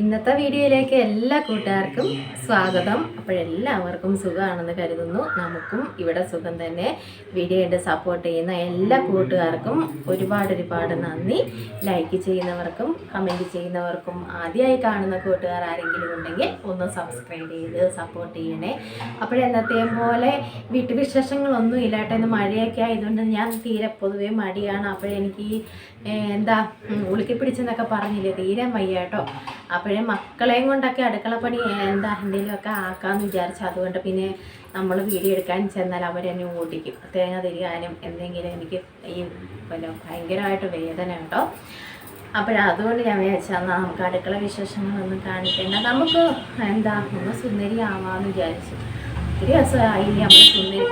ഇന്നത്തെ വീഡിയോയിലേക്ക് എല്ലാ കൂട്ടുകാർക്കും സ്വാഗതം. അപ്പോഴെല്ലാവർക്കും സുഖമാണെന്ന് കരുതുന്നു. നമുക്കും ഇവിടെ സുഖം തന്നെ. വീഡിയോ സപ്പോർട്ട് ചെയ്യുന്ന എല്ലാ കൂട്ടുകാർക്കും ഒരുപാട് ഒരുപാട് നന്ദി. ലൈക്ക് ചെയ്യുന്നവർക്കും കമന്റ് ചെയ്യുന്നവർക്കും ആദ്യമായി കാണുന്ന കൂട്ടുകാർ ആരെങ്കിലും ഉണ്ടെങ്കിൽ ഒന്ന് സബ്സ്ക്രൈബ് ചെയ്ത് സപ്പോർട്ട് ചെയ്യണേ. അപ്പോഴെന്നത്തെയും പോലെ വീട്ടുവിശേഷങ്ങളൊന്നും ഇല്ലാട്ടെ ഇന്ന് മഴയൊക്കെ ആയതുകൊണ്ട് ഞാൻ തീരെ പൊതുവേ മടിയാണ്. അപ്പോഴെനിക്ക് എന്താ ഉളുക്കി പിടിച്ചെന്നൊക്കെ പറഞ്ഞില്ലേ? തീരെ വയ്യ കേട്ടോ. അപ്പോഴേ മക്കളെയും കൊണ്ടൊക്കെ അടുക്കളപ്പണി എന്താ എന്തെങ്കിലുമൊക്കെ ആക്കാമെന്ന് വിചാരിച്ചു അതുകൊണ്ട് പിന്നെ നമ്മൾ വീഡിയോ എടുക്കാൻ ചെന്നാൽ അവരെന്നെ ഓടിക്കും. തേങ്ങ തിരിയാനും എന്തെങ്കിലും എനിക്ക് ഈ പിന്നെ ഭയങ്കരമായിട്ട് വേദന കേട്ടോ. അപ്പോഴതുകൊണ്ട് ഞാൻ വിചാരിച്ചാൽ നമുക്ക് അടുക്കള വിശേഷങ്ങളൊന്നും കാണിക്കേണ്ട. നമുക്ക് എന്താ ഒന്ന് ആവാന്ന് വിചാരിച്ചു. ഒത്തിരി രസമായി. നമ്മൾ സുന്ദരി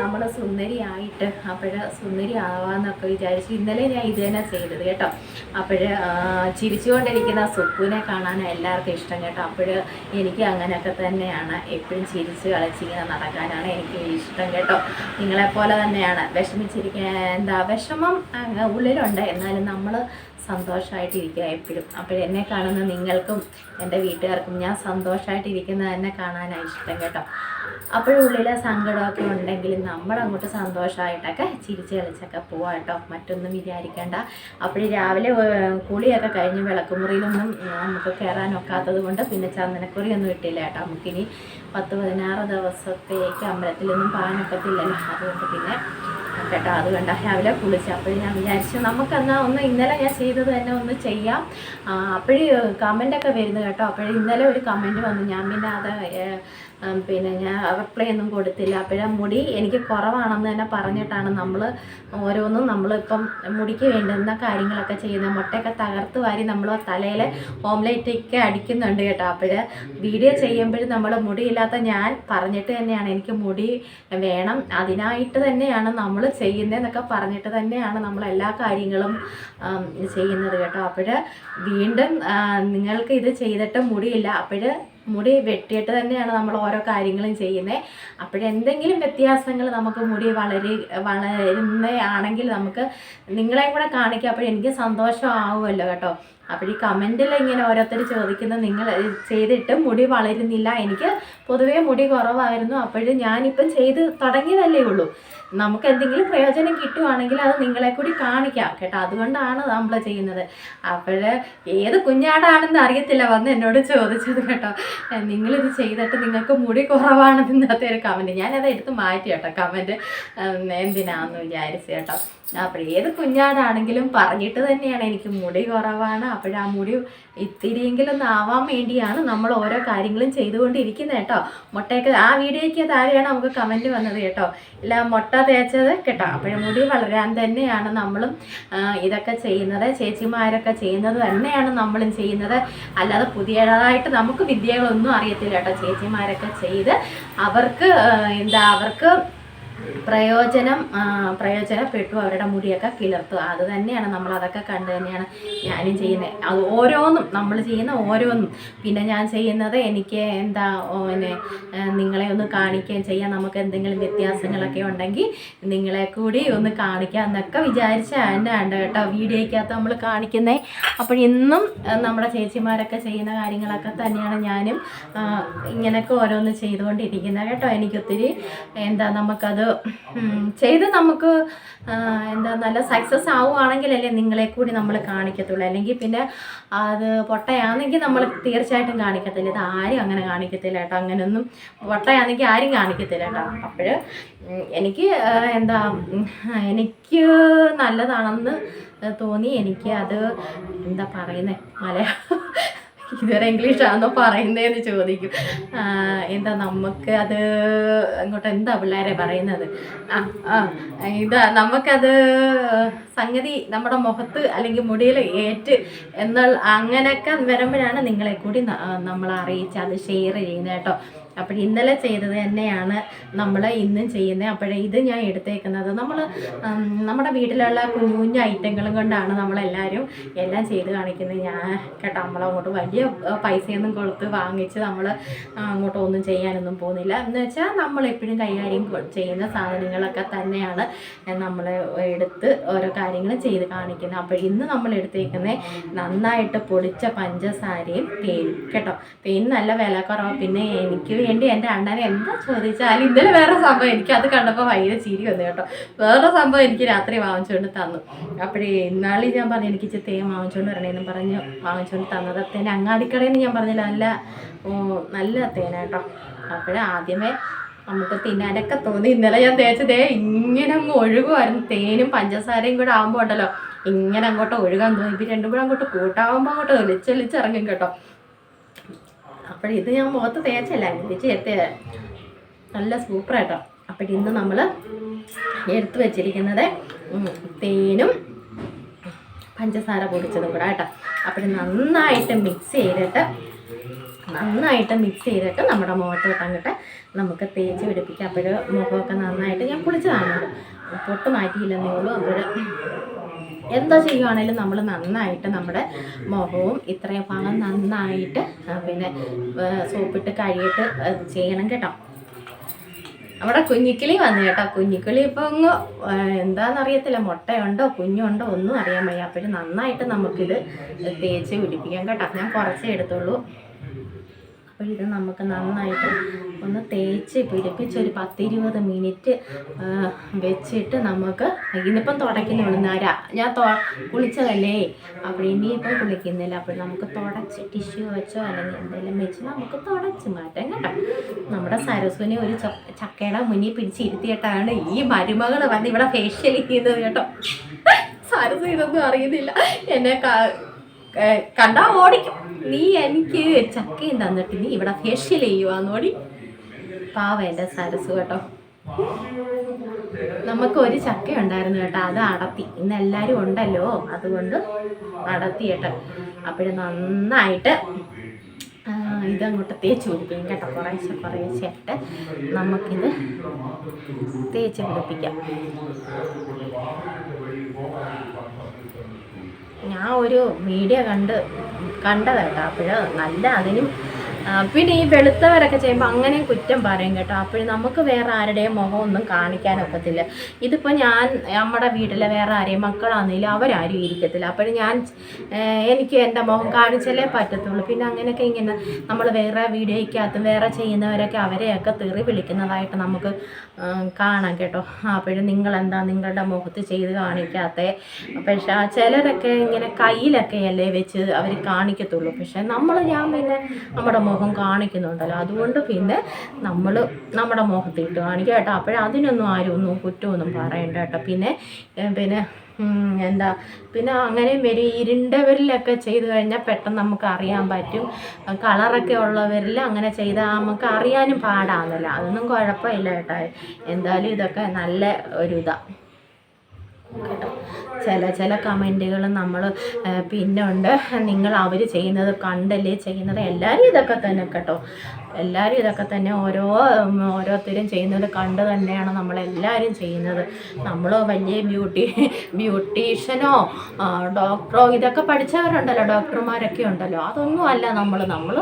നമ്മൾ സുന്ദരിയായിട്ട് അപ്പോഴ് സുന്ദരി ആവാന്നൊക്കെ വിചാരിച്ചു ഇന്നലെ ഞാൻ ഇത് തന്നെ ചെയ്തത് കേട്ടോ. അപ്പോഴ് ചിരിച്ചുകൊണ്ടിരിക്കുന്ന സുപ്പുവിനെ കാണാൻ എല്ലാവർക്കും ഇഷ്ടം കേട്ടോ. അപ്പോഴ് എനിക്ക് അങ്ങനെയൊക്കെ തന്നെയാണ് എപ്പോഴും ചിരിച്ച് കളിച്ചിങ്ങനെ നടക്കാനാണ് എനിക്ക് ഇഷ്ടം കേട്ടോ. നിങ്ങളെപ്പോലെ തന്നെയാണ്. വിഷമിച്ചിരിക്കാൻ എന്താ വിഷമം ഉള്ളിലുണ്ട്. എന്നാലും നമ്മൾ സന്തോഷമായിട്ടിരിക്കുക എപ്പോഴും. അപ്പോൾ എന്നെ കാണുന്ന നിങ്ങൾക്കും എന്റെ വീട്ടുകാർക്കും ഞാൻ സന്തോഷമായിട്ടിരിക്കുന്നത് തന്നെ കാണാനാണ് ഇഷ്ടം കേട്ടോ. അപ്പോഴും ഉള്ളിലെ സങ്കടമൊക്കെ ഉണ്ടെങ്കിലും നമ്മളങ്ങോട്ട് സന്തോഷമായിട്ടൊക്കെ ചിരിച്ച് കളിച്ചൊക്കെ പോവാം കേട്ടോ. മറ്റൊന്നും വിചാരിക്കേണ്ട. അപ്പോഴും രാവിലെ കുളിയൊക്കെ കഴിഞ്ഞ് വിളക്കുമുറിയിലൊന്നും നമുക്ക് കയറാനൊക്കാത്തത് കൊണ്ട് പിന്നെ ചന്ദനക്കുറിയൊന്നും ഇട്ടില്ല കേട്ടോ. നമുക്കിനി പത്ത് പതിനാറ് ദിവസത്തേക്ക് അമ്പലത്തിലൊന്നും പാനൊക്കത്തില്ലല്ലോ അതുകൊണ്ട് പിന്നെ കേട്ടോ. അത് കണ്ട രാവിലെ കുളിച്ച്. അപ്പോൾ ഞാൻ വിചാരിച്ചു നമുക്കെന്നാൽ ഒന്ന് ഇന്നലെ ഞാൻ ചെയ്തത് തന്നെ ഒന്ന് ചെയ്യാം. അപ്പോഴേ കമന്റൊക്കെ വരുന്നു കേട്ടോ. അപ്പോഴേ ഇന്നലെ ഒരു കമന്റ് വന്നു. ഞാൻ പിന്നെ അത് പിന്നെ ഞാൻ റിപ്ലൈ ഒന്നും കൊടുത്തില്ല. അപ്പോഴാ മുടി എനിക്ക് കുറവാണെന്ന് തന്നെ പറഞ്ഞിട്ടാണ് നമ്മൾ ഓരോന്നും നമ്മളിപ്പം മുടിക്ക് വേണ്ടുന്ന കാര്യങ്ങളൊക്കെ ചെയ്യുന്നത്. മുട്ടയൊക്കെ തകർത്ത് വാരി നമ്മൾ തലയിൽ ഓംലേറ്റൊക്കെ അടിക്കുന്നുണ്ട് കേട്ടോ. അപ്പോൾ വീഡിയോ ചെയ്യുമ്പോഴും നമ്മൾ മുടിയില്ലാത്ത ഞാൻ പറഞ്ഞിട്ട് തന്നെയാണ് എനിക്ക് മുടി വേണം. അതിനായിട്ട് തന്നെയാണ് നമ്മൾ ചെയ്യുന്നതെന്നൊക്കെ പറഞ്ഞിട്ട് തന്നെയാണ് നമ്മൾ എല്ലാ കാര്യങ്ങളും ചെയ്യുന്നത് കേട്ടോ. അപ്പോൾ വീണ്ടും നിങ്ങൾക്ക് ഇത് ചെയ്തിട്ട് മുടിയില്ല. അപ്പോൾ മുടി വെട്ടിയിട്ട് തന്നെയാണ് നമ്മൾ ഓരോ കാര്യങ്ങളും ചെയ്യുന്നത് അപ്പോഴെന്തെങ്കിലും വ്യത്യാസങ്ങൾ നമുക്ക് മുടി വളരെ വളരുന്നതാണെങ്കിൽ നമുക്ക് നിങ്ങളെയും കൂടെ കാണിക്കുക അപ്പോൾ എനിക്ക് സന്തോഷമാവുമല്ലോ കേട്ടോ. അപ്പോൾ ഈ കമന്റിൽ ഇങ്ങനെ ഓരോരുത്തർ ചോദിക്കുന്ന നിങ്ങൾ ചെയ്തിട്ട് മുടി വളരുന്നില്ല. എനിക്ക് പൊതുവേ മുടി കുറവായിരുന്നു. അപ്പോഴും ഞാനിപ്പം ചെയ്ത് തുടങ്ങിയതല്ലേ ഉള്ളൂ. നമുക്ക് എന്തെങ്കിലും പ്രയോജനം കിട്ടുവാണെങ്കിൽ അത് നിങ്ങളെ കൂടി കാണിക്കാം. കേട്ടോ അതുകൊണ്ടാണ് നമ്മൾ ചെയ്യുന്നത്. അപ്പോൾ ഏത് കുഞ്ഞാടാണെന്ന് അറിയത്തില്ല. വന്ന് എന്നോട് ചോദിച്ചത് കേട്ടോ. നിങ്ങളിത് ചെയ്തിട്ട് നിങ്ങൾക്ക് മുടി കുറവാണെന്നത്തെ ഒരു കമന്റ് ഞാനത് എടുത്ത് മാറ്റി കേട്ടോ. കമന്റ് എന്തിനാന്ന് വിചാരിച്ചു കേട്ടോ. അപ്പോൾ ഏത് കുഞ്ഞാടാണെങ്കിലും പറഞ്ഞിട്ട് തന്നെയാണ് എനിക്ക് മുടി കുറവാണ്. അപ്പോഴാ മുടി ഇത്തിരിയെങ്കിലും ആവാൻ വേണ്ടിയാണ് നമ്മൾ ഓരോ കാര്യങ്ങളും ചെയ്തുകൊണ്ടിരിക്കുന്നത് കേട്ടോ. മുട്ടയൊക്കെ ആ വീഡിയോയ്ക്ക് താഴെയാണ് നമുക്ക് കമന്റ് വന്നത് കേട്ടോ. ഇല്ല മുട്ട തേച്ചത് കേട്ടോ. അപ്പോഴും മുടി വളരാൻ തന്നെയാണ് നമ്മളും ഇതൊക്കെ ചെയ്യുന്നത്. ചേച്ചിമാരൊക്കെ ചെയ്യുന്നത് തന്നെയാണ് നമ്മളും ചെയ്യുന്നത്. അല്ലാതെ പുതിയതായിട്ട് നമുക്ക് വിദ്യകളൊന്നും അറിയത്തില്ല കേട്ടോ. ചേച്ചിമാരൊക്കെ ചെയ്ത് അവർക്ക് എന്താ അവർക്ക് പ്രയോജനം പ്രയോജനപ്പെട്ടു അവരുടെ മുടിയൊക്കെ കിളർത്തു. അത് തന്നെയാണ് നമ്മൾ അതൊക്കെ കണ്ടു തന്നെയാണ് ഞാനും ചെയ്യുന്നത് അത് ഓരോന്നും നമ്മൾ ചെയ്യുന്ന ഓരോന്നും. പിന്നെ ഞാൻ ചെയ്യുന്നത് എനിക്ക് എന്താ പിന്നെ നിങ്ങളെ ഒന്ന് കാണിക്കുകയും ചെയ്യാം. നമുക്ക് എന്തെങ്കിലും വ്യത്യാസങ്ങളൊക്കെ ഉണ്ടെങ്കിൽ നിങ്ങളെ കൂടി ഒന്ന് കാണിക്കാം എന്നൊക്കെ വിചാരിച്ച ഉണ്ട് കേട്ടോ വീഡിയോയ്ക്കകത്ത് നമ്മൾ കാണിക്കുന്നേ. അപ്പോൾ ഇന്നും നമ്മുടെ ചേച്ചിമാരൊക്കെ ചെയ്യുന്ന കാര്യങ്ങളൊക്കെ തന്നെയാണ് ഞാനും ഇങ്ങനെയൊക്കെ ഓരോന്ന് ചെയ്തുകൊണ്ടിരിക്കുന്നത് കേട്ടോ. എനിക്കൊത്തിരി എന്താ നമുക്കത് ചെയ്ത് നമുക്ക് എന്താ നല്ല സക്സസ് ആവുകയാണെങ്കിലല്ലേ നിങ്ങളെ കൂടി നമ്മൾ കാണിക്കത്തുള്ളൂ. അല്ലെങ്കിൽ പിന്നെ അത് പൊട്ടയാണെങ്കിൽ നമ്മൾ തീർച്ചയായിട്ടും കാണിക്കത്തില്ല. ഇത് ആരും അങ്ങനെ കാണിക്കത്തില്ല കേട്ടോ. അങ്ങനെയൊന്നും പൊട്ടയാണെങ്കിൽ ആരും കാണിക്കത്തില്ല കേട്ടോ. അപ്പോൾ എനിക്ക് എന്താ എനിക്ക് നല്ലതാണെന്ന് തോന്നി. എനിക്ക് അത് എന്താ പറയുന്നത് മലയാളം ഇതുവരെ ഇംഗ്ലീഷാണോ പറയുന്നതെന്ന് ചോദിക്കും. എന്താ നമുക്ക് അത് അങ്ങോട്ട് എന്താ പിള്ളേരെ പറയുന്നത്? ആ ഇതാ നമുക്കത് സംഗതി നമ്മുടെ മുഖത്ത് അല്ലെങ്കിൽ മുടിയിൽ ഏറ്റ് എന്നുള്ള അങ്ങനെയൊക്കെ വരുമ്പോഴാണ് നിങ്ങളെ കൂടി നമ്മൾ അറിയിച്ച് അത് ഷെയർ ചെയ്യുന്നത് കേട്ടോ. അപ്പോൾ ഇന്നലെ ചെയ്തത് തന്നെയാണ് നമ്മൾ ഇന്നും ചെയ്യുന്നത്. അപ്പോഴേ ഇത് ഞാൻ എടുത്തേക്കുന്നത്. നമ്മൾ നമ്മുടെ വീട്ടിലുള്ള കുഞ്ഞു കുഞ്ഞു ഐറ്റങ്ങളും കൊണ്ടാണ് നമ്മളെല്ലാവരും എല്ലാം ചെയ്ത് കാണിക്കുന്നത്. ഞാൻ കേട്ടോ നമ്മളങ്ങോട്ട് വലിയ പൈസയൊന്നും കൊടുത്ത് വാങ്ങിച്ച് നമ്മൾ അങ്ങോട്ട് ഒന്നും ചെയ്യാനൊന്നും പോകുന്നില്ല. എന്ന് വെച്ചാൽ നമ്മൾ എപ്പോഴും കൈകാര്യം ചെയ്യുന്ന സാധനങ്ങളൊക്കെ തന്നെയാണ് നമ്മൾ എടുത്ത് ഓരോ കാര്യങ്ങൾ ചെയ്ത് കാണിക്കുന്നത്. അപ്പോൾ ഇന്ന് നമ്മൾ എടുത്തേക്കുന്നത് നന്നായിട്ട് പൊടിച്ച പഞ്ചസാരയും തേനും കേട്ടോ തേൻ നല്ല വില കുറവാണ് പിന്നെ എനിക്ക് വേണ്ടി എന്റെ അണ്ണനെ എന്താ ചോദിച്ചാലും ഇന്നലെ വേറെ സംഭവം എനിക്ക് അത് കണ്ടപ്പോൾ ഭയങ്കര ചിരി വന്നു കേട്ടോ. വേറെ സംഭവം എനിക്ക് രാത്രി വാങ്ങിച്ചുകൊണ്ട് തന്നു. അപ്പോഴേ ഇന്നാളി ഞാൻ പറഞ്ഞു എനിക്ക് ഇച്ചിരി തേൻ വാങ്ങിച്ചുകൊണ്ട് വരണേന്നും പറഞ്ഞ്. വാങ്ങിച്ചുകൊണ്ട് തന്നത് തേൻ അങ്ങാടിക്കടയിൽ ഞാൻ പറഞ്ഞു നല്ല നല്ല തേനാട്ടോ അപ്പോഴേ ആദ്യമേ നമുക്ക് തിന്നാനൊക്കെ തോന്നി. ഇന്നലെ ഞാൻ തേച്ചതേ ഇങ്ങനെ അങ്ങ് ഒഴുകുമായിരുന്നു തേനും പഞ്ചസാരയും കൂടെ ആകുമ്പോൾ ഉണ്ടല്ലോ ഇങ്ങനെ അങ്ങോട്ട് ഒഴുകാൻ തോന്നി. ഇപ്പം രണ്ടും കൂടെ അങ്ങോട്ട് കൂട്ടാവുമ്പോൾ അങ്ങോട്ട് ഒലിച്ചൊലിച്ചിറങ്ങും കേട്ടോ. അപ്പോൾ ഇത് ഞാൻ മുഖത്ത് തേച്ചല്ല തിരിച്ച് എടുത്ത്. നല്ല സൂപ്പറായിട്ടോ അപ്പോൾ ഇന്ന് നമ്മൾ എടുത്തു വെച്ചിരിക്കുന്നത് തേനും പഞ്ചസാര പൊടിച്ചതും കൂടെ കേട്ടോ അപ്പോൾ നന്നായിട്ട് മിക്സ് ചെയ്തിട്ട് നന്നായിട്ട് മിക്സ് ചെയ്തിട്ട് നമ്മുടെ മുഖത്ത് അങ്ങോട്ട് നമുക്ക് തേച്ച് പിടിപ്പിക്കാം. അപ്പോൾ മുഖമൊക്കെ നന്നായിട്ട് ഞാൻ കുളിച്ചതാണ് പൊട്ട് മാറ്റിയില്ലെന്നേ ഉള്ളൂ. അപ്പോൾ എന്താ ചെയ്യുവാണേലും നമ്മൾ നന്നായിട്ട് നമ്മുടെ മുഖവും ഇത്രയും ഭാഗം നന്നായിട്ട് പിന്നെ സോപ്പിട്ട് കഴുകിയിട്ട് ചെയ്യണം കേട്ടോ. നമ്മുടെ കുഞ്ഞിക്കിളി വന്നു കേട്ടോ. കുഞ്ഞിക്കിളി ഇപ്പോൾ അങ്ങ് എന്താണെന്നറിയത്തില്ല മുട്ടയുണ്ടോ കുഞ്ഞുണ്ടോ ഒന്നും അറിയാൻ വയ്യ. അപ്പോഴും നന്നായിട്ട് നമുക്കിത് തേച്ച് പിടിപ്പിക്കാം കേട്ടോ. ഞാൻ കുറച്ചേ എടുത്തുള്ളൂ. അപ്പോൾ ഇത് നമുക്ക് നന്നായിട്ട് ഒന്ന് തേച്ച് പിടിപ്പിച്ച് ഒരു പത്തിരുപത് മിനിറ്റ് വെച്ചിട്ട് നമുക്ക് ഇന്നിപ്പം തുടയ്ക്കുന്നുള്ളൂ നര ഞാൻ കുളിച്ചതല്ലേ? അപ്പോൾ ഇനിയിപ്പം കുളിക്കുന്നില്ല. അപ്പോൾ നമുക്ക് തുടച്ച് ടിഷ്യൂ വെച്ചോ അല്ലെങ്കിൽ എന്തെങ്കിലും വെച്ച് നമുക്ക് തുടച്ച് മാറ്റാം കേട്ടോ. നമ്മുടെ സരസ്വനെ ഒരു ചക്കയുടെ മുന്നിൽ പിടിച്ചിരുത്തിയിട്ടാണ് ഈ മരുമകൾ വന്ന് ഇവിടെ ഫേഷ്യൽ ചെയ്യുന്നത് കേട്ടോ. സരസ് ഇതൊന്നും അറിയുന്നില്ല. എന്നെ കണ്ടാ ഓടിക്കും. നീ എനിക്ക് ചക്കയും തന്നിട്ട് നീ ഇവിടെ ഫേഷ്യൽ ചെയ്യുവാന്നോടി പാവ എന്റെ സരസ് കേട്ടോ. നമുക്ക് ഒരു ചക്ക ഉണ്ടായിരുന്നു കേട്ടോ അത് അടത്തി. ഇന്ന് എല്ലാവരും ഉണ്ടല്ലോ അതുകൊണ്ട് അടത്തി കേട്ടോ. അപ്പോഴും നന്നായിട്ട് ഇതങ്ങോട്ട് തേച്ച് കൊടുക്കും കേട്ടോ. കുറേശ്ശെ കുറേശ്ശെ ഇട്ട് നമുക്കിത് തേച്ച് പിടിപ്പിക്കാം. ഞാൻ ഒരു വീഡിയോ കണ്ട് കണ്ടതാട്ടോ. അപ്പോൾ നല്ല അതിനും പിന്നെ ഈ വെളുത്തവരൊക്കെ ചെയ്യുമ്പോൾ അങ്ങനെ കുറ്റം പറയും കേട്ടോ. അപ്പോഴും നമുക്ക് വേറെ ആരുടെയും മുഖം ഒന്നും കാണിക്കാനൊക്കത്തില്ല ഇതിപ്പോൾ ഞാൻ നമ്മുടെ വീട്ടിലെ വേറെ ആരെയും മക്കളാണെങ്കിലും അവരാരും ഇരിക്കത്തില്ല. അപ്പോഴും ഞാൻ എനിക്ക് എന്റെ മുഖം കാണിച്ചാലേ പറ്റത്തുള്ളൂ. പിന്നെ അങ്ങനെയൊക്കെ ഇങ്ങനെ നമ്മൾ വേറെ വീഡിയോയ്ക്കകത്തും വേറെ ചെയ്യുന്നവരൊക്കെ അവരെയൊക്കെ തെറി വിളിക്കുന്നതായിട്ട് നമുക്ക് കാണാം കേട്ടോ. അപ്പോഴും നിങ്ങളെന്താ നിങ്ങളുടെ മുഖത്ത് ചെയ്ത് കാണിക്കാത്ത? പക്ഷേ ചിലരൊക്കെ ഇങ്ങനെ കയ്യിലൊക്കെ അല്ലേ വെച്ച് അവർ കാണിക്കത്തുള്ളൂ. പക്ഷേ നമ്മൾ ഞാൻ പിന്നെ നമ്മുടെ മുഖം കാണിക്കുന്നുണ്ടല്ലോ. അതുകൊണ്ട് പിന്നെ നമ്മൾ നമ്മുടെ മുഖത്ത് ഇട്ട് കാണിക്കുക കേട്ടോ. അപ്പോഴേ അതിനൊന്നും ആരും ഒന്നും കുറ്റമൊന്നും പറയണ്ട കേട്ടോ. പിന്നെ പിന്നെ എന്താ പിന്നെ അങ്ങനെയും വരും. ഇരുണ്ടവരിലൊക്കെ ചെയ്ത് കഴിഞ്ഞാൽ പെട്ടെന്ന് നമുക്ക് അറിയാൻ പറ്റും. കളറൊക്കെ ഉള്ളവരിൽ അങ്ങനെ ചെയ്താൽ നമുക്ക് അറിയാനും പാടാന്നല്ല. അതൊന്നും കുഴപ്പമില്ല കേട്ടോ. എന്തായാലും ഇതൊക്കെ നല്ല ഒരു ഇതാണ് കേട്ടോ. ചില ചില കമന്റുകൾ നമ്മൾ പിന്നെ ഉണ്ട് നിങ്ങൾ അവർ ചെയ്യുന്നത് കണ്ടല്ലേ ചെയ്യുന്നത് എല്ലാവരും ഇതൊക്കെ തന്നെ കേട്ടോ. എല്ലാവരും ഇതൊക്കെ തന്നെ ഓരോ ഓരോരുത്തരും ചെയ്യുന്നത് കണ്ട് തന്നെയാണ് നമ്മളെല്ലാവരും ചെയ്യുന്നത്. നമ്മൾ വലിയ ബ്യൂട്ടി ബ്യൂട്ടീഷ്യനോ ഡോക്ടറോ ഇതൊക്കെ പഠിച്ചവരുണ്ടല്ലോ ഡോക്ടർമാരൊക്കെ ഉണ്ടല്ലോ. അതൊന്നും അല്ല നമ്മൾ നമ്മൾ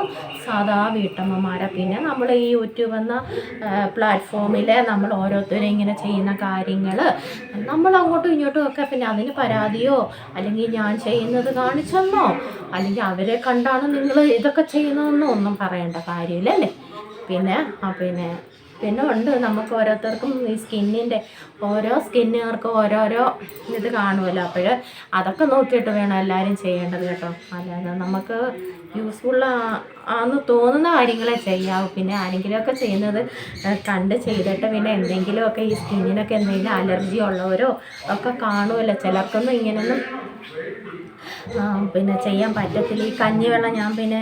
സാധാ വീട്ടമ്മമാരെ. പിന്നെ നമ്മൾ ഈ യൂട്യൂബ് എന്ന പ്ലാറ്റ്ഫോമിൽ നമ്മൾ ഓരോരുത്തരും ഇങ്ങനെ ചെയ്യുന്ന കാര്യങ്ങൾ നമ്മൾ അങ്ങോട്ടും ഇങ്ങോട്ടും ഒക്കെ പിന്നെ അതിന് പരാതിയോ അല്ലെങ്കിൽ ഞാൻ ചെയ്യുന്നത് കാണിച്ചെന്നോ അല്ലെങ്കിൽ അവരെ കണ്ടാണ് നിങ്ങൾ ഇതൊക്കെ ചെയ്യുന്നതെന്നോ ഒന്നും പറയേണ്ട കാര്യമില്ല. പിന്നെ പിന്നെ പിന്നെ ഉണ്ട് നമുക്ക് ഓരോരുത്തർക്കും ഈ സ്കിന്നിന്റെ ഓരോ സ്കിന്നുകാർക്കും ഓരോരോ ഇത് കാണുമല്ലോ. അപ്പോൾ അതൊക്കെ നോക്കിയിട്ട് വേണം എല്ലാവരും ചെയ്യേണ്ടത് കേട്ടോ. അല്ലാതെ നമുക്ക് യൂസ്ഫുൾ ആന്ന് തോന്നുന്ന കാര്യങ്ങളെ ചെയ്യാവൂ. പിന്നെ ആരെങ്കിലുമൊക്കെ ചെയ്യുന്നത് കണ്ട് ചെയ്തിട്ട് പിന്നെ എന്തെങ്കിലുമൊക്കെ ഈ സ്കിന്നിനൊക്കെ എന്തെങ്കിലും അലർജി ഉള്ളവരോ ഒക്കെ കാണുമല്ലോ. ചിലർക്കൊന്നും ഇങ്ങനെയൊന്നും പിന്നെ ചെയ്യാൻ പറ്റത്തില്ല. ഈ കഞ്ഞിവെള്ളം ഞാൻ പിന്നെ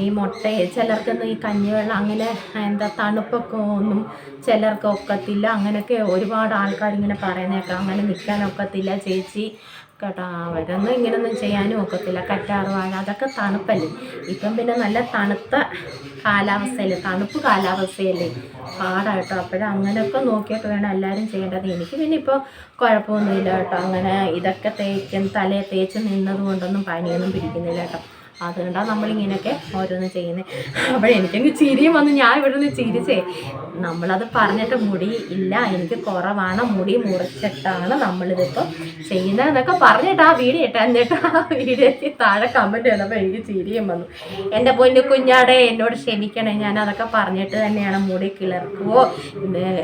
ഈ മുട്ട ചിലർക്കൊന്നും ഈ കഞ്ഞിവെള്ളം അങ്ങനെ എന്താ തണുപ്പൊക്കെ ഒന്നും ചിലർക്ക് ഒക്കത്തില്ല അങ്ങനെയൊക്കെ ഒരുപാട് ആൾക്കാർ ഇങ്ങനെ പറയുന്നേക്കാം അങ്ങനെ നിൽക്കാൻ ഒക്കത്തില്ല ചേച്ചി. കേട്ടോ. അവരൊന്നും ഇങ്ങനൊന്നും ചെയ്യാനും ഒക്കത്തില്ല. കറ്റാറ് വാഴ അതൊക്കെ തണുപ്പല്ലേ? ഇപ്പം പിന്നെ നല്ല തണുത്ത കാലാവസ്ഥയല്ലേ? തണുപ്പ് കാലാവസ്ഥയല്ലേ? പാടാട്ടോ. അപ്പോഴും അങ്ങനെയൊക്കെ നോക്കിയിട്ട് വേണം എല്ലാവരും ചെയ്യേണ്ടത്. എനിക്ക് പിന്നെ ഇപ്പോൾ കുഴപ്പമൊന്നുമില്ല കേട്ടോ. അങ്ങനെ ഇതൊക്കെ തേക്കും തലയെ തേച്ച് നിന്നത് കൊണ്ടൊന്നും പനിയൊന്നും പിടിക്കുന്നില്ല കേട്ടോ. അതുകൊണ്ടാണ് നമ്മളിങ്ങനെയൊക്കെ ഓരോന്ന് ചെയ്യുന്നത് അപ്പോൾ എനിക്കങ്ങ് ചിരിയും വന്ന്. ഞാൻ ഇവിടെ നിന്ന് ചിരിച്ചേ. നമ്മളത് പറഞ്ഞിട്ട് മുടി ഇല്ല. എനിക്ക് കുറവാണ്. മുടി മുറിച്ചിട്ടാണ് നമ്മളിതിപ്പോൾ ചെയ്യുന്നത് എന്നൊക്കെ പറഞ്ഞിട്ട് ആ വീഡിയോ ഇട്ടാ. എന്നിട്ട് ആ വീഡിയോയ്ക്ക് താഴെ കമന്റ് ചെയ്തപ്പോൾ എനിക്ക് ചിരിയും വന്നു. എന്റെ പൊന്നു കുഞ്ഞാടെ എന്നോട് ക്ഷമിക്കണേ. ഞാൻ അതൊക്കെ പറഞ്ഞിട്ട് തന്നെയാണ് മുടി കിളർക്കുവോ?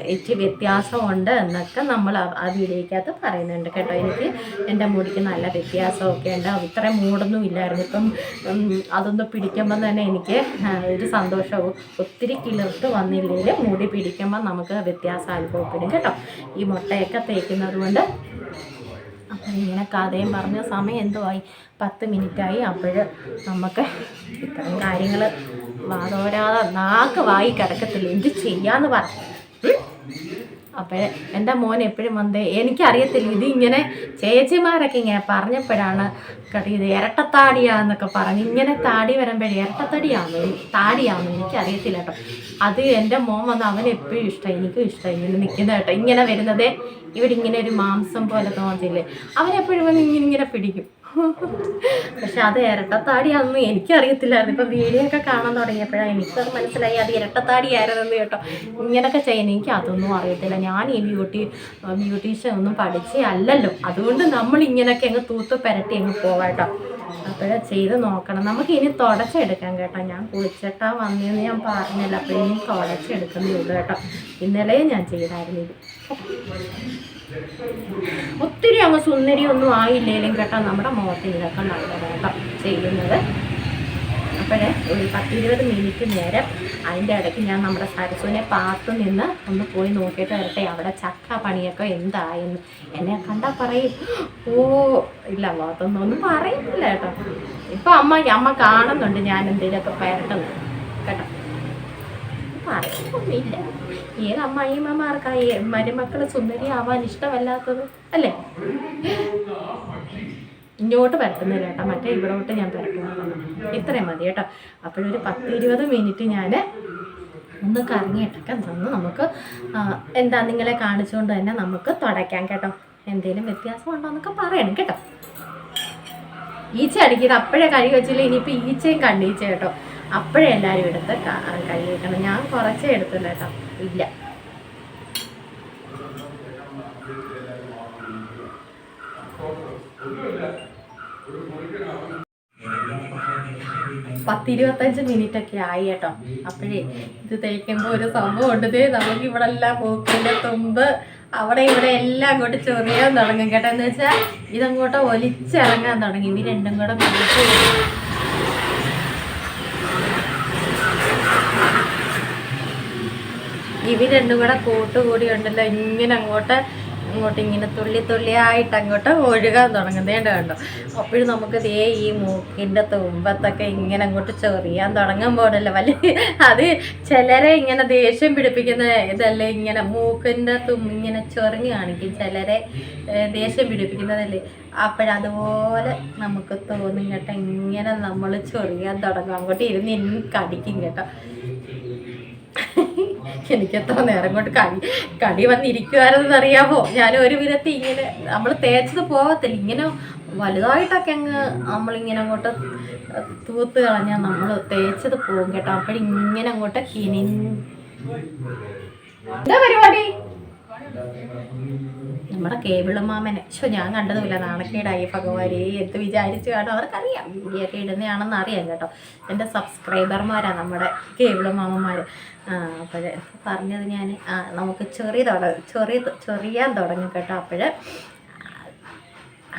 ഇച്ചിരി വ്യത്യാസമുണ്ട് എന്നൊക്കെ നമ്മൾ ആ- വീഡിയോയ്ക്കകത്ത് പറയുന്നുണ്ട് കേട്ടോ. എനിക്ക് എന്റെ മുടിക്ക് നല്ല വ്യത്യാസമൊക്കെ ഉണ്ട്. ഇത്രയും മൂടൊന്നും ഇല്ലായിരുന്നു. ഇപ്പം അതൊന്ന് പിടിക്കുമ്പോൾ തന്നെ എനിക്ക് ഒരു സന്തോഷവും ഒത്തിരി കിളിർത്ത് വന്നില്ലെങ്കിൽ മുടി പിടിക്കുമ്പോൾ നമുക്ക് വ്യത്യാസം അനുഭവപ്പെടും കേട്ടോ. ഈ മുട്ടയൊക്കെ തേക്കുന്നത് കൊണ്ട്. അപ്പം ഇങ്ങനെ കഥയും പറഞ്ഞ സമയം ആയി. പത്ത് മിനിറ്റായി അപ്പോൾ നമുക്ക് ഇത്രയും കാര്യങ്ങൾ വാതോരാതെ നാക്ക് വായി കിടക്കത്തില്ല? എന്ത് ചെയ്യാന്ന് പറ. അപ്പോൾ എന്റെ മോൻ എപ്പോഴും വന്നേ എനിക്കറിയത്തില്ല ഇത് ഇങ്ങനെ ചേച്ചിമാരൊക്കെ ഇങ്ങനെ പറഞ്ഞപ്പോഴാണ് ഇത് ഇരട്ടത്താടിയാന്നൊക്കെ പറഞ്ഞ് ഇങ്ങനെ താടി വരുമ്പോഴേ ഇരട്ടത്തടിയാണോ താടിയാണോ എനിക്കറിയത്തില്ല കേട്ടോ. അത് എന്റെ മോൻ വന്ന് അവന് എപ്പോഴും ഇഷ്ടം എനിക്കും ഇഷ്ടം ഇങ്ങനെ നിൽക്കുന്ന കേട്ടോ. ഇങ്ങനെ വരുന്നതേ ഇവിടെ ഇങ്ങനെ ഒരു മാംസം പോലെ തോന്നത്തില്ലേ? അവനെപ്പോഴും വന്ന് ഇങ്ങനെ ഇങ്ങനെ പിടിക്കും. പക്ഷെ അത് ഇരട്ടത്താടിയാണെന്ന് എനിക്കറിയത്തില്ലായിരുന്നു. ഇപ്പം വീഡിയോ ഒക്കെ കാണാൻ തുടങ്ങിയപ്പോഴാണ് എനിക്കത് മനസ്സിലായി. അത് ഇരട്ടത്താടിയായിരുന്നെന്ന് കേട്ടോ. ഇങ്ങനെയൊക്കെ ചെയ്യാൻ എനിക്ക് അതൊന്നും അറിയത്തില്ല. ഞാൻ ഈ ബ്യൂട്ടി ബ്യൂട്ടീഷ്യൻ ഒന്നും പഠിച്ചേ അല്ലല്ലോ. അതുകൊണ്ട് നമ്മൾ ഇങ്ങനെയൊക്കെ അങ്ങ് തൂത്ത് പെരട്ടി അങ്ങ് പോവാട്ടോ അപ്പോഴേ ചെയ്ത് നോക്കണം. നമുക്ക് ഇനി തുടച്ചെടുക്കാം കേട്ടോ. ഞാൻ കുളിച്ചിട്ടാ വന്നതെന്ന് ഞാൻ പറഞ്ഞില്ല. അപ്പോൾ ഇനി തുടച്ചെടുക്കുന്നേ ഉള്ളൂ കേട്ടോ. ഇന്നലെയും ഞാൻ ചെയ്തായിരുന്നു ഇത്. ഒത്തിരി അങ്ങ് സുന്ദരി ഒന്നും ആയില്ലേലും കേട്ടോ നമ്മുടെ മുഖത്ത് ഇതൊക്കെ നല്ലതാണ് കേട്ടോ ചെയ്യുന്നത്. അപ്പോഴേ ഒരു പത്തിരുപത് മിനിറ്റ് നേരം അതിന്റെ ഇടയ്ക്ക് ഞാൻ നമ്മുടെ സരസുവിനെ പാത്തു നിന്ന് ഒന്ന് പോയി നോക്കിയിട്ട് വരട്ടെ അവിടെ ചക്ക പണിയൊക്കെ എന്തായെന്ന്. എന്നെ കണ്ടാൽ പറയും ഓ ഇല്ല അതൊന്നും ഒന്നും പറയുന്നില്ല കേട്ടോ. ഇപ്പം അമ്മ അമ്മ കാണുന്നുണ്ട് ഞാൻ എന്തെങ്കിലുമൊക്കെ പരട്ടുന്നു കേട്ടോ? പറയൊന്നുമില്ല ഏത് അമ്മായിമ്മമാർക്കാ ഈ സുന്ദരി ആവാൻ ഇഷ്ടമല്ലാത്തത് അല്ലേ? ഇങ്ങോട്ട് പരത്തുന്നില്ല കേട്ടോ. മറ്റേ ഇവിടോട്ട് ഞാൻ പരത്തുന്നു ഇത്രയും മതി കേട്ടോ. അപ്പോഴൊരു പത്ത് ഇരുപത് മിനിറ്റ് ഞാൻ ഒന്ന് കറങ്ങിയിട്ടൊക്കെ തന്ന് നമുക്ക് എന്താ നിങ്ങളെ കാണിച്ചുകൊണ്ട് തന്നെ നമുക്ക് തുടയ്ക്കാം കേട്ടോ. എന്തെങ്കിലും വ്യത്യാസം ഉണ്ടോ എന്നൊക്കെ പറയണം കേട്ടോ. ഈച്ച അടിക്കുന്നത് അപ്പോഴേ കഴുകി വെച്ചില്ല? ഇനിയിപ്പോൾ ഈച്ചയും കണ്ണീച്ച കേട്ടോ. അപ്പോഴേ എല്ലാവരും എടുത്ത് ക- കഴുകി വെക്കണം ഞാൻ കുറച്ചേ എടുത്തില്ല കേട്ടോ. ഇല്ല. പത്തിരുപത്തഞ്ച് മിനിറ്റ് ഒക്കെ ആയി കേട്ടോ. അപ്പോഴേ ഇത് തേക്കുമ്പോൾ ഒരു സംഭവം ഉണ്ട്. ദേ നമുക്ക് ഇവിടെ എല്ലാം മൂക്കിന്റെ തുമ്പ്. അവിടെ ഇവിടെ എല്ലാം അങ്ങോട്ട് ചൊറിയാൻ തുടങ്ങും കേട്ടോ. എന്ന് വെച്ചാൽ ഇതങ്ങോട്ട് ഒലിച്ചിറങ്ങാൻ തുടങ്ങി. ഇനി രണ്ടും കൂടെ ഇവർ രണ്ടും കൂടെ കൂട്ടുകൂടി ഉണ്ടല്ലോ ഇങ്ങനെ അങ്ങോട്ട് അങ്ങോട്ട് ഇങ്ങനെ തുള്ളി തുള്ളിയായിട്ട് അങ്ങോട്ട് ഒഴുകാൻ തുടങ്ങുന്നേണ്ട കണ്ടോ? അപ്പോഴും നമുക്ക് ദേ ഈ മൂക്കിന്റെ തുമ്പത്തൊക്കെ ഇങ്ങനെ അങ്ങോട്ട് ചൊറിയാൻ തുടങ്ങുമ്പോഴല്ലോ വലിയ അത് ചിലരെ ഇങ്ങനെ ദേഷ്യം പിടിപ്പിക്കുന്ന ഇതല്ലേ ഇങ്ങനെ മൂക്കിന്റെ തുമ്പ് ഇങ്ങനെ ചൊറിഞ്ഞ് കാണിക്കും. ചിലരെ ദേഷ്യം പിടിപ്പിക്കുന്നതല്ലേ. അപ്പോഴതുപോലെ നമുക്ക് തോന്നും കേട്ടോ ഇങ്ങനെ നമ്മൾ ചൊറിയാൻ തുടങ്ങും. അങ്ങോട്ട് ഇരുന്ന് ഇനി കടിക്കും കേട്ടോ. എനിക്ക് എത്ര നേരം കൊണ്ട് കടി കടി വന്നിരിക്കുമായിരുന്നെന്ന് അറിയാമോ ഞാൻ ഒരു വിധത്തിൽ ഇങ്ങനെ നമ്മൾ തേച്ചത് പോകത്തില്ല. ഇങ്ങനെ വലുതായിട്ടൊക്കെ അങ്ങ് നമ്മളിങ്ങനെ അങ്ങോട്ട് തൂത്ത് കളഞ്ഞാൽ നമ്മൾ തേച്ചത് പോകും കേട്ടോ. അപ്പോഴിങ്ങനെ അങ്ങോട്ട് കിനി എന്താ പരിപാടി? നമ്മുടെ കേബിൾ മാമനെ ശോ ഞാൻ കണ്ടതുമില്ല. നാണക്കേടായി ഭഗവാനെ എന്ത് വിചാരിച്ചു കാണും അവർക്കറിയാം. വീഡിയോ ഒക്കെ ഇടുന്നതാണെന്ന് അറിയാം കേട്ടോ. എന്റെ സബ്സ്ക്രൈബർമാരാണ് നമ്മുടെ കേബിൾ മാമന്മാർ അപ്പോൾ പറഞ്ഞത് ഞാൻ നമുക്ക് ചെറിയ തുട ചെറിയ ചെറിയാൻ തുടങ്ങും കേട്ടോ. അപ്പോൾ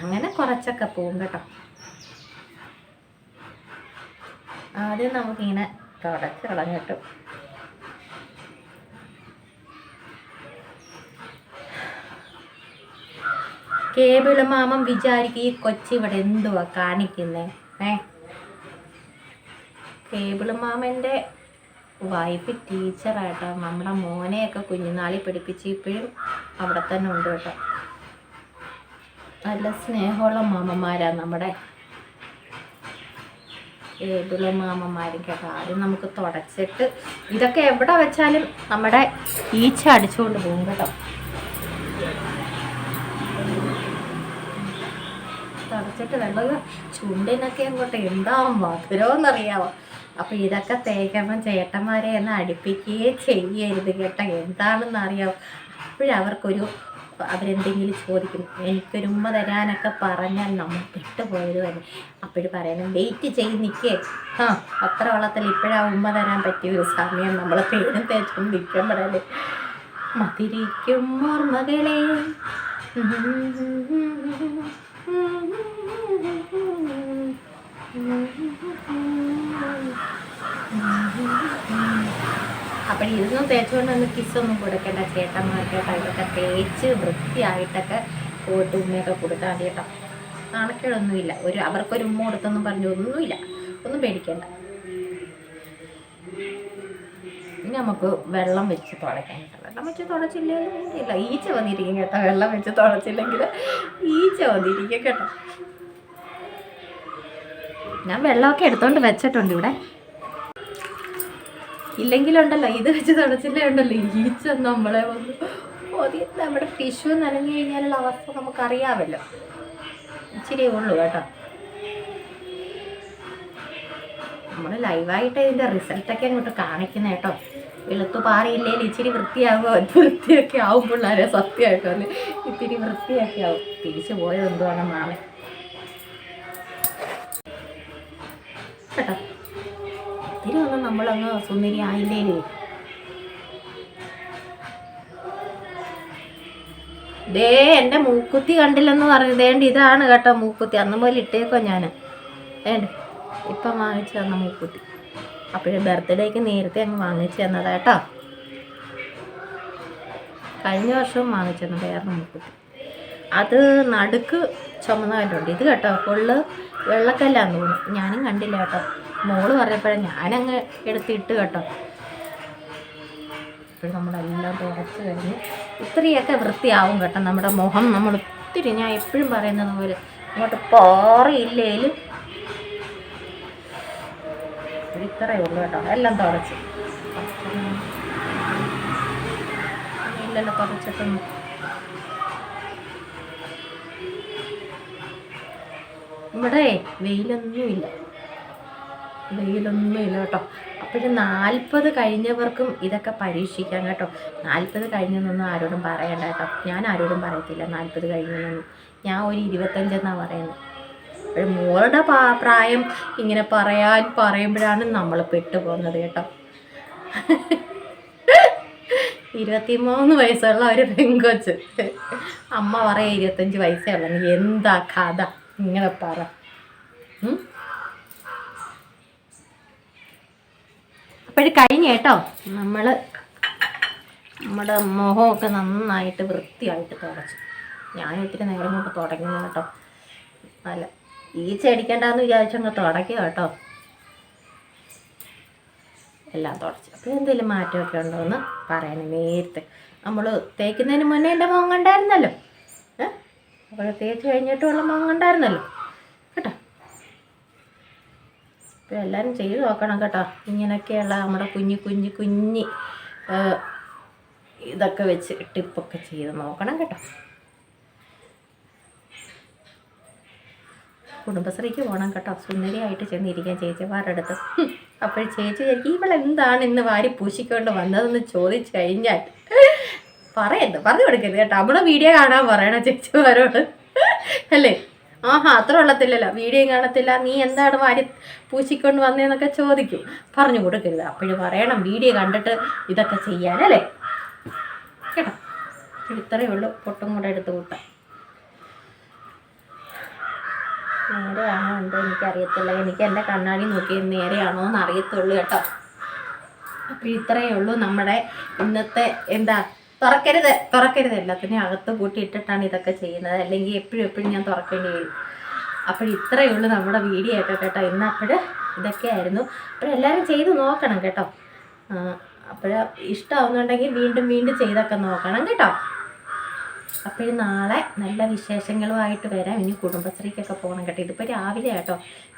അങ്ങനെ കുറച്ചൊക്കെ പോകും കേട്ടോ. ആദ്യം നമുക്കിങ്ങനെ തുടച്ച് കളഞ്ഞിട്ട് കേബിൾ മാമൻ വിചാരിക്കും ഈ കൊച്ചി ഇവിടെ എന്തുവാ കാണിക്കുന്നേ? ഏ? കേബിൾ മാമന്റെ വൈഫ് ടീച്ചറായിട്ടോ നമ്മുടെ മോനെയൊക്കെ കുഞ്ഞുനാളിൽ പഠിപ്പിച്ച് ഇപ്പോഴും അവിടെ തന്നെ ഉണ്ട് കേട്ടോ. നല്ല സ്നേഹമുള്ള മാമന്മാരാ നമ്മുടെ ഏതുള്ള മാമന്മാരും കേട്ടോ. ആദ്യം നമുക്ക് തുടച്ചിട്ട് ഇതൊക്കെ എവിടെ വെച്ചാലും നമ്മുടെ ഈച്ച അടിച്ചുകൊണ്ട് പോകും കേട്ടോ. തുടച്ചിട്ട് വെള്ളം ചുണ്ടിനൊക്കെ അങ്ങോട്ട് എന്താവും? മധുരമെന്നറിയാവോ അപ്പൊ ഇതൊക്കെ തേക്കുമ്പം ചേട്ടന്മാരെ എന്നെ അടുപ്പിക്കുകയേ ചെയ്യരുത് കേട്ടോ. എന്താണെന്ന് അറിയാവോ അപ്പോഴവർക്കൊരു അവരെന്തെങ്കിലും ചോദിക്കും. എനിക്കൊരു ഉമ്മ തരാനൊക്കെ പറഞ്ഞാൽ നമ്മൾ പെട്ടുപോയത് തന്നെ അപ്പോഴും പറയണം വെയിറ്റ് ചെയ്ത് നിൽക്കേ. ആ അത്ര വെള്ളത്തിൽ ഇപ്പോഴാ ഉമ്മ തരാൻ പറ്റിയ ഒരു സമയം. നമ്മൾ പേരും തേച്ചും നിൽക്കുമ്പോഴല്ലേ. മതിരിക്കും ഓർമ്മകളെ. അപ്പോൾ ഇതൊന്നും തേച്ചുകൊണ്ട് ഒന്ന് കിസ്സൊന്നും കൊടുക്കേണ്ട. ചേട്ടന്മാർക്ക് ഇതൊക്കെ തേച്ച് വൃത്തിയായിട്ടൊക്കെ പോയിട്ട് ഉമ്മയൊക്കെ കൊടുത്താൽ മതി കേട്ടോ. നാണക്കേടൊന്നുമില്ല. ഒരു അവർക്കൊരു ഉമ്മ കൊടുത്തൊന്നും പറഞ്ഞു ഒന്നുമില്ല. ഒന്നും പേടിക്കേണ്ട. ഇനി നമുക്ക് വെള്ളം വെച്ച് തുടയ്ക്കാൻ കേട്ടോ വെള്ളം വെച്ച് തുടച്ചില്ലെങ്കിൽ ഇല്ല. ഈച്ച വന്നിരിക്കും കേട്ടോ. വെള്ളം വെച്ച് തുടച്ചില്ലെങ്കിൽ ഈച്ച വന്നിരിക്കും കേട്ടോ. ഞാൻ വെള്ളമൊക്കെ എടുത്തോണ്ട് വെച്ചിട്ടുണ്ട് ഇവിടെ. ഇല്ലെങ്കിലുണ്ടല്ലോ ഇത് വെച്ച് തുടച്ചില്ലേ ഉണ്ടല്ലോ. ഈച്ച നമ്മളെ വന്ന് നമ്മുടെ ടിഷ്യൂ നനഞ്ഞു കഴിഞ്ഞാലുള്ള അവസ്ഥ നമുക്കറിയാമല്ലോ. ഇച്ചിരി ഉള്ളൂ കേട്ടോ. നമ്മൾ ലൈവായിട്ട് ഇതിന്റെ റിസൾട്ടൊക്കെ അങ്ങോട്ട് കാണിക്കുന്ന കേട്ടോ. വെളുത്തു പാറിയില്ലെങ്കിൽ ഇച്ചിരി വൃത്തിയാകുമോ വൃത്തിയൊക്കെ ആവും പിള്ളേരെ സത്യമായിട്ടോ. അല്ലേ ഇത്തിരി വൃത്തിയൊക്കെ ആവും. തിരിച്ചു പോയത് എന്തുവാണ് നാളെ? കേട്ടോ? ഒത്തിരി ഒന്നും നമ്മളങ്ങ് സുന്ദരി ആയില്ലേ ദേ എന്റെ മൂക്കുത്തി കണ്ടില്ലെന്ന് പറഞ്ഞു. ദേണ്ട ഇതാണ് കേട്ടോ മൂക്കുത്തി. അന്ന് പോലെ ഇട്ടേക്കോ ഞാൻ ഏണ്ട് ഇപ്പം വാങ്ങിച്ചു തന്ന മൂക്കുത്തി. അപ്പോഴും ബർത്ത്ഡേക്ക് നേരത്തെ അങ്ങ് വാങ്ങിച്ചു തന്നതാ കേട്ടോ. കഴിഞ്ഞ വർഷവും വാങ്ങിച്ചു തന്നത് വേറെ മൂക്കുത്തി അത് നടുക്ക് ചുമന്നവരുണ്ട് ഇത് കേട്ടോ ഫുള്ള് വെള്ളക്കല്ലാന്ന് തോന്നുന്നു. ഞാനും കണ്ടില്ല കേട്ടോ. മോൾ പറഞ്ഞപ്പോഴേ ഞാനങ്ങ് എടുത്തിട്ട് കേട്ടോ. ഇപ്പോഴും നമ്മളെല്ലാം തുടച്ച് കഴിഞ്ഞ് ഇത്രയൊക്കെ വൃത്തിയാവും കേട്ടോ. നമ്മുടെ മുഖം നമ്മൾ ഒത്തിരി ഞാൻ എപ്പോഴും പറയുന്നത് പോലെ അങ്ങോട്ട് പോറിയില്ലേലും ഇത്രയേ ഉള്ളൂ കേട്ടോ. എല്ലാം തുടച്ച്. ഇല്ലല്ലോ തുടച്ചിട്ടൊന്നും. ഇവിടെ വെയിലൊന്നുമില്ല. വെയിലൊന്നുമില്ല കേട്ടോ. അപ്പോഴും നാൽപ്പത് കഴിഞ്ഞവർക്കും ഇതൊക്കെ പരീക്ഷിക്കാം കേട്ടോ. നാൽപ്പത് കഴിഞ്ഞെന്നൊന്നും ആരോടും പറയണ്ട കേട്ടോ. ഞാൻ ആരോടും പറയത്തില്ല നാൽപ്പത് കഴിഞ്ഞെന്നൊന്നും. ഞാൻ ഒരു ഇരുപത്തഞ്ചെന്നാണ് പറയുന്നത് അപ്പോഴും മോളുടെ പ്രായം ഇങ്ങനെ പറയാൻ പറയുമ്പോഴാണ് നമ്മൾ പെട്ടുപോകുന്നത് കേട്ടോ. ഇരുപത്തിമൂന്ന് വയസ്സുള്ള ഒരു പെങ്കൊച്ച് അമ്മ പറയാ ഇരുപത്തഞ്ച് വയസ്സേ ഉള്ളു. എന്താ കഥ? ഇങ്ങനെ പറ? അപ്പോഴും കഴിഞ്ഞ കേട്ടോ. നമ്മൾ നമ്മുടെ മുഖമൊക്കെ നന്നായിട്ട് വൃത്തിയായിട്ട് തുടച്ചു. ഞാൻ ഇത്തിരി നേരം കൊണ്ട് തുടങ്ങുന്നു കേട്ടോ. അല്ല ഈച്ച അടിക്കണ്ടെന്ന് വിചാരിച്ചങ്ങ് തുടക്കുക കേട്ടോ. എല്ലാം തുടച്ചു. അപ്പോൾ എന്തെങ്കിലും മാറ്റമൊക്കെ ഉണ്ടോ എന്ന് പറയാൻ നേരത്തെ. നമ്മൾ തേക്കുന്നതിന് മുന്നേ എന്റെ മുഖം കണ്ടായിരുന്നല്ലോ. അപ്പോൾ തേച്ച് കഴിഞ്ഞിട്ടുള്ള മുഖം കണ്ടായിരുന്നല്ലോ. കേട്ടോ? അപ്പോൾ എല്ലാവരും ചെയ്ത് നോക്കണം കേട്ടോ. ഇങ്ങനെയൊക്കെയുള്ള നമ്മുടെ കുഞ്ഞു കുഞ്ഞു കുഞ്ഞി ഇതൊക്കെ വെച്ച് ടിപ്പൊക്കെ ചെയ്ത് നോക്കണം കേട്ടോ. കുടുംബശ്രീക്ക് പോകണം കേട്ടോ. സുന്ദരിയായിട്ട് ചെന്നിരിക്കാൻ ചേച്ചിമാരുടെ അടുത്ത്. അപ്പോൾ ചേച്ചി ചേച്ചി ഇവളെന്താണ് ഇന്ന് വാരി പൂശിക്കൊണ്ട് വന്നതെന്ന് ചോദിച്ചു കഴിഞ്ഞാൽ? പറയരുത് പറഞ്ഞു കൊടുക്കരുത് കേട്ടോ. അവിടെ വീഡിയോ കാണാൻ പറയണം ചേച്ചിമാരോട്? അല്ലേ? ആഹാ അത്ര ഉള്ളത്തില്ലല്ലോ. വീഡിയോ കാണത്തില്ല. നീ എന്താണ് വാരി പൂശിക്കൊണ്ട് വന്നതെന്നൊക്കെ ചോദിക്കും. പറഞ്ഞു കൊടുക്കരുത്. അപ്പോഴും പറയണം വീഡിയോ കണ്ടിട്ട് ഇതൊക്കെ ചെയ്യാനല്ലേ കേട്ടോ. ഇത്രയേ ഉള്ളൂ പൊട്ടും കൂടെ എടുത്ത് കൂട്ടാം നേരെയാണോ എന്തോ എനിക്കറിയത്തില്ല. എനിക്ക് എന്റെ കണ്ണാടി നോക്കി നേരെയാണോ എന്ന് അറിയത്തുള്ളൂ കേട്ടോ. അപ്പോൾ ഇത്രയേ ഉള്ളൂ നമ്മുടെ ഇന്നത്തെ എന്താ തുറക്കരുത് തുറക്കരുത്. എല്ലാത്തിനെയും അകത്ത് കൂട്ടിയിട്ടിട്ടാണ് ഇതൊക്കെ ചെയ്യുന്നത്. അല്ലെങ്കിൽ എപ്പോഴും എപ്പോഴും ഞാൻ തുറക്കേണ്ടി വരും. അപ്പോൾ ഇത്രയേ ഉള്ളൂ നമ്മുടെ വീഡിയോ ഒക്കെ കേട്ടോ. ഇന്ന് അപ്പോൾ ഇതൊക്കെയായിരുന്നു. അപ്പോൾ എല്ലാവരും ചെയ്ത് നോക്കണം കേട്ടോ. അപ്പോൾ ഇഷ്ടമാവുന്നുണ്ടെങ്കിൽ വീണ്ടും വീണ്ടും ചെയ്തൊക്കെ നോക്കണം കേട്ടോ. അപ്പോഴും നാളെ നല്ല വിശേഷങ്ങളുമായിട്ട് വരാം. ഇനി കുടുംബശ്രീക്കൊക്കെ പോകണം കേട്ടോ. ഇതിപ്പോൾ രാവിലെ കേട്ടോ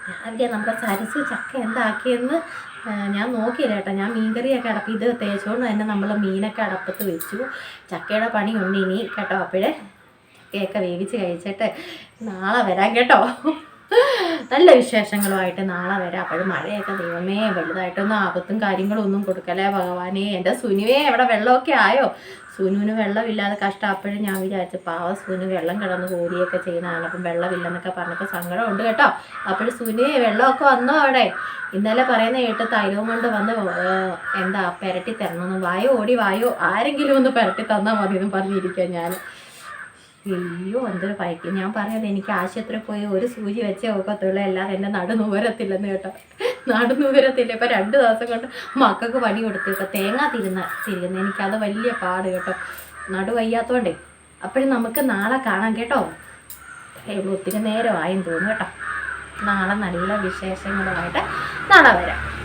രാവിലെ നമ്മുടെ സരസ് ചക്ക എന്താക്കിയെന്ന് ഞാൻ നോക്കിയില്ല കേട്ടോ. ഞാൻ മീൻകറിയൊക്കെ അടപ്പ്. ഇത് തേച്ചുകൊണ്ട് തന്നെ നമ്മൾ മീനൊക്കെ അടപ്പത്ത് വെച്ചു. ചക്കയുടെ പണി ഉണ്ട് ഇനി കേട്ടോ. അപ്പോഴേ ചക്കയൊക്കെ വേവിച്ച് കഴിച്ചിട്ട് നാളെ വരാം കേട്ടോ. നല്ല വിശേഷങ്ങളുമായിട്ട് നാളെ വരാം. അപ്പോഴും മഴയൊക്കെ ദൈവമേ വലുതായിട്ടൊന്നും ആപത്തും കാര്യങ്ങളൊന്നും കൊടുക്കലേ ഭഗവാനേ. എന്റെ സുനിവേ എവിടെ വെള്ളമൊക്കെ ആയോ? സുനുവിന് വെള്ളമില്ലാതെ കഷ്ടം. അപ്പോഴും ഞാൻ വിചാരിച്ചു പാവ സുനു വെള്ളം കിടന്ന് കോരിയൊക്കെ ചെയ്യുന്നതാണ് അപ്പം വെള്ളമില്ലെന്നൊക്കെ പറഞ്ഞപ്പോൾ സങ്കടമുണ്ട് കേട്ടോ. അപ്പോഴും സുനു വെള്ളമൊക്കെ വന്നോ അവിടെ? ഇന്നലെ പറയുന്ന കേട്ട് തൈലവും കൊണ്ട് വന്ന് എന്താ പെരട്ടി തരണമെന്ന് വായോ ഓടി വായോ ആരെങ്കിലും ഒന്ന് പെരട്ടി തന്നാൽ മതി എന്ന് പറഞ്ഞിരിക്കുക ഞാൻ. അയ്യോ എന്തൊരു പയക്ക് ഞാൻ പറഞ്ഞത് എനിക്ക് ആശുപത്രി പോയി ഒരു സൂചി വെച്ചേ ഒക്കത്തുള്ളൂ. അല്ലാതെ എന്റെ നടു നൂരത്തില്ലെന്ന് കേട്ടോ. നടു വരത്തില്ല. ഇപ്പം രണ്ട് ദിവസം കൊണ്ട് മക്കൾക്ക് പണി കൊടുത്തു ഇപ്പം തേങ്ങ തിരുന്ന തിരിയുന്ന എനിക്കത് വലിയ പാട് കേട്ടോ. നടു വയ്യാത്തോണ്ടേ. അപ്പോഴും നമുക്ക് നാളെ കാണാം കേട്ടോ. ഒത്തിരി നേരമായെന്ന് തോന്നുന്നു കേട്ടോ. നാളെ നല്ല വിശേഷങ്ങളുമായിട്ട് നാളെ വരാം.